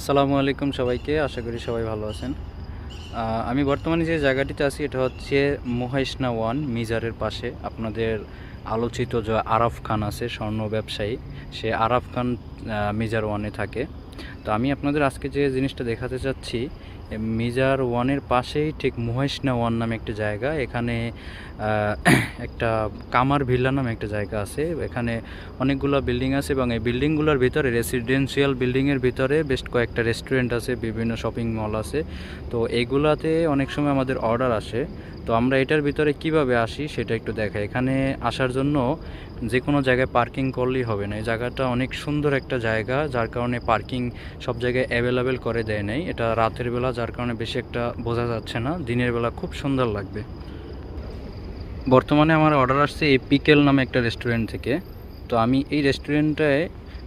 আসসালামু আলাইকুম সবাইকে, আশা করি সবাই ভালো আছেন। আমি বর্তমানে যে জায়গাটিতে আছি, এটা হচ্ছে মোহাইসনা ওয়ান মিজারের পাশে। আপনাদের আলোচিত যে আরাফ খান আছে, স্বর্ণ ব্যবসায়ী, সে আরাফ খান মিজার ওয়ানে থাকে। তো আমি আপনাদের আজকে যে জিনিসটা দেখাতে চাচ্ছি মিজার ওয়ানের পাশেই ঠিক মোহাইসনা ওয়ান নামে একটা জায়গা। এখানে একটা কামার ভিল্লা নামে একটা জায়গা আছে। এখানে অনেকগুলো বিল্ডিং আছে এবং এই বিল্ডিংগুলোর ভিতরে রেসিডেন্সিয়াল বিল্ডিংয়ের ভিতরে বেশ কয়েকটা রেস্টুরেন্ট আছে, বিভিন্ন শপিং মল আছে। তো এগুলাতে অনেক সময় আমাদের অর্ডার আসে। তো আমরা এটার ভিতরে কীভাবে আসি সেটা একটু দেখাই। এখানে আসার জন্য যে কোনো জায়গায় পার্কিং করলেই হবে না। এই জায়গাটা অনেক সুন্দর একটা জায়গা, যার কারণে পার্কিং সব জায়গায় অ্যাভেলেবেল করে দেয় নাই। এটা রাতের বেলা যার কারণে বেশি একটা বোঝা যাচ্ছে না। দিনের বেলা খুব সুন্দর লাগবে। বর্তমানে আমার অর্ডার আসছে এই পিকেল নামে একটা রেস্টুরেন্ট থেকে। তো আমি এই রেস্টুরেন্টটায়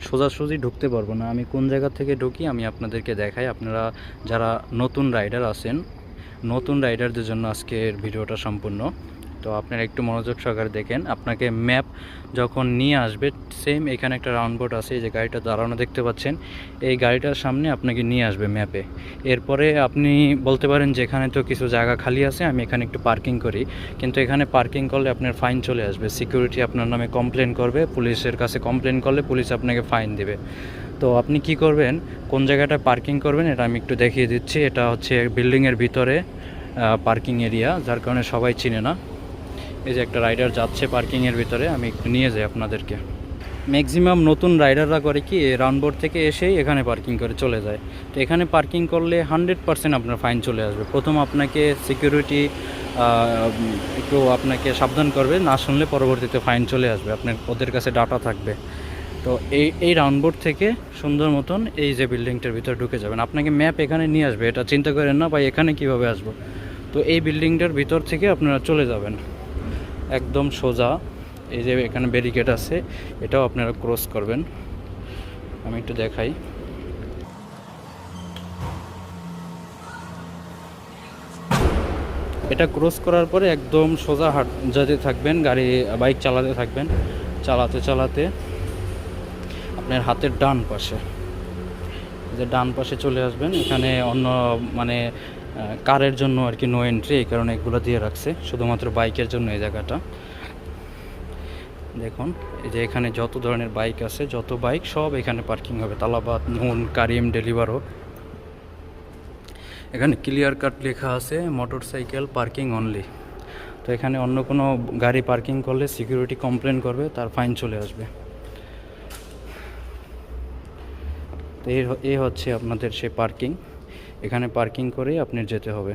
সোজাসুজি ঢুকতে পারব না। আমি কোন জায়গা থেকে ঢুকি আমি আপনাদেরকে দেখাই। আপনারা যারা নতুন রাইডার আছেন, নতুন রাইডারদের জন্য আজকের ভিডিওটা সম্পূর্ণ। তো আপনারা একটু মনোযোগ সহকারে দেখেন। আপনাকে ম্যাপ যখন নিয়ে আসবে সেম এখানে একটা রাউন্ড বোর্ড আছে যে গাড়িটা দাঁড়ানো দেখতে পাচ্ছেন, এই গাড়িটার সামনে আপনাকে নিয়ে আসবে ম্যাপে এরপরে আপনি বলতে পারেন যে এখানে তো কিছু জায়গা খালি আছে, আমি এখানে একটু পার্কিং করি। কিন্তু এখানে পার্কিং করলে আপনার ফাইন চলে আসবে। সিকিউরিটি আপনার নামে কমপ্লেন করবে, পুলিশের কাছে কমপ্লেন করলে পুলিশ আপনাকে ফাইন দেবে। তো আপনি কি করবেন? কোন জায়গাটায় পার্কিং করবেন, এটা আমি একটু দেখিয়ে দিচ্ছি। এটা হচ্ছে বিল্ডিংয়ের ভিতরে পার্কিং এরিয়া যার কারণে সবাই চিনে না। এই যে একটা রাইডার যাচ্ছে পার্কিংয়ের ভিতরে, আমি একটু নিয়ে যাই আপনাদেরকে। ম্যাক্সিমাম নতুন রাইডাররা করে কি রাউন্ডবোর্ড থেকে এসেই এখানে পার্কিং করে চলে যায়। তো এখানে পার্কিং করলে হান্ড্রেড পার্সেন্ট আপনার ফাইন চলে আসবে। প্রথম আপনাকে সিকিউরিটি একটু আপনাকে সাবধান করবে, না শুনলে পরবর্তীতে ফাইন চলে আসবে। আপনার, ওদের কাছে ডাটা থাকবে। তো এই এই রাউন্ডবোর্ড থেকে সুন্দর মতন এই যে বিল্ডিংটার ভিতরে ঢুকে যাবেন। আপনাকে ম্যাপ এখানে নিয়ে আসবে। এটা চিন্তা করেন না বা এখানে কীভাবে আসব? তো এই বিল্ডিংটার ভিতর থেকে আপনারা চলে যাবেন। একদম সোজা। এই যে এখানে ব্যারিকেড আছে, এটাও আপনারা ক্রস করবেন। আমি একটু দেখাই। এটা ক্রস করার পরে একদম সোজা হাট যেতে থাকবেন, গাড়ি বাইক চালাতে থাকবেন। চালাতে চালাতে আপনার হাতের ডান পাশে। যে ডান পাশে চলে আসবেন, এখানে অন্য মানে কারের জন্য আর কি নো এন্ট্রি এই কারণে এগুলো দিয়ে রাখছে, শুধুমাত্র বাইকের জন্য এই জায়গাটা। দেখুন, এই যে এখানে যত ধরনের বাইক আছে, যত বাইক সব এখানে পার্কিং হবে। তালাবাদ, নুন, কারিম, ডেলিভারো এখানে ক্লিয়ার কাট লেখা আছে মোটর সাইকেল পার্কিং অনলি তো এখানে অন্য কোনো গাড়ি পার্কিং করলে সিকিউরিটি কমপ্লেন করবে, তার ফাইন চলে আসবে। তো এই হচ্ছে আপনাদের সে পার্কিং। এখানে পার্কিং করেই আপনার যেতে হবে।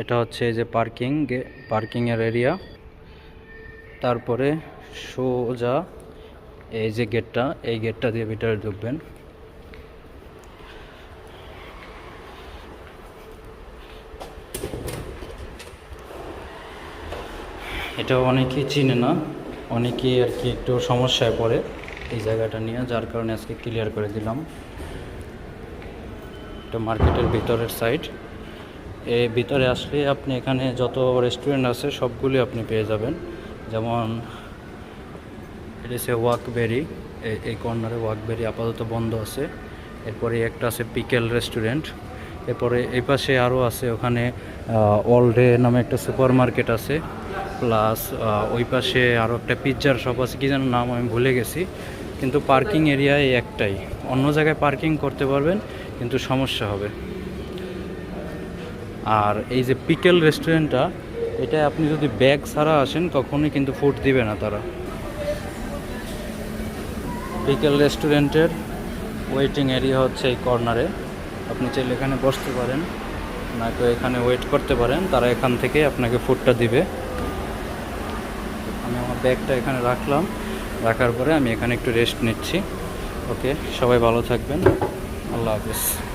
এটা হচ্ছে যে পার্কিং পার্কিংয়ের এরিয়া। তারপরে সোজা এই যে গেটটা, এই গেটটা দিয়ে ভিতরে ঢুকবেন। এটা অনেকেই চিনে না, অনেকেই আর কি একটু সমস্যায় পড়ে এই জায়গাটা নিয়ে, যার কারণে আজকে ক্লিয়ার করে দিলাম। এটা মার্কেটের ভিতরের সাইড এই ভিতরে আসলে আপনি এখানে যত রেস্টুরেন্ট আছে, সবগুলি আপনি পেয়ে যাবেন। যেমন এটা হচ্ছে ওয়াকবেরি এই কর্নারে ওয়াকবেরি আপাতত বন্ধ আছে। এরপরে একটা আছে পিকেল রেস্টুরেন্ট এরপরে এই পাশে আরও আছে, ওখানে অল ডে নামে একটা সুপার মার্কেট আছে প্লাস ওই পাশে আরও একটা পিৎজার শপ আছে, কি যেন নাম আমি ভুলে গেছি। কিন্তু পার্কিং এরিয়া এই একটাই। অন্য জায়গায় পার্কিং করতে পারবেন। কিন্তু সমস্যা হবে। আর এই যে পিকেল রেস্টুরেন্টটা, এটা আপনি যদি ব্যাগ ছাড়া আসেন, কখনোই কিন্তু ফুড দিবে না তারা। পিকেল রেস্টুরেন্টের ওয়েটিং এরিয়া হচ্ছে এই কর্নারে আপনি চাইলে এখানে বসতে পারেন নয়তো এখানে ওয়েট করতে পারেন, তারা এখান থেকে আপনাকে ফুডটা দিবে। আমি আমার ব্যাগটা এখানে রাখলাম। রাখার পরে আমি এখানে একটু রেস্ট নিচ্ছি। ওকে সবাই ভালো থাকবেন। আল্লাহ হাফিজ।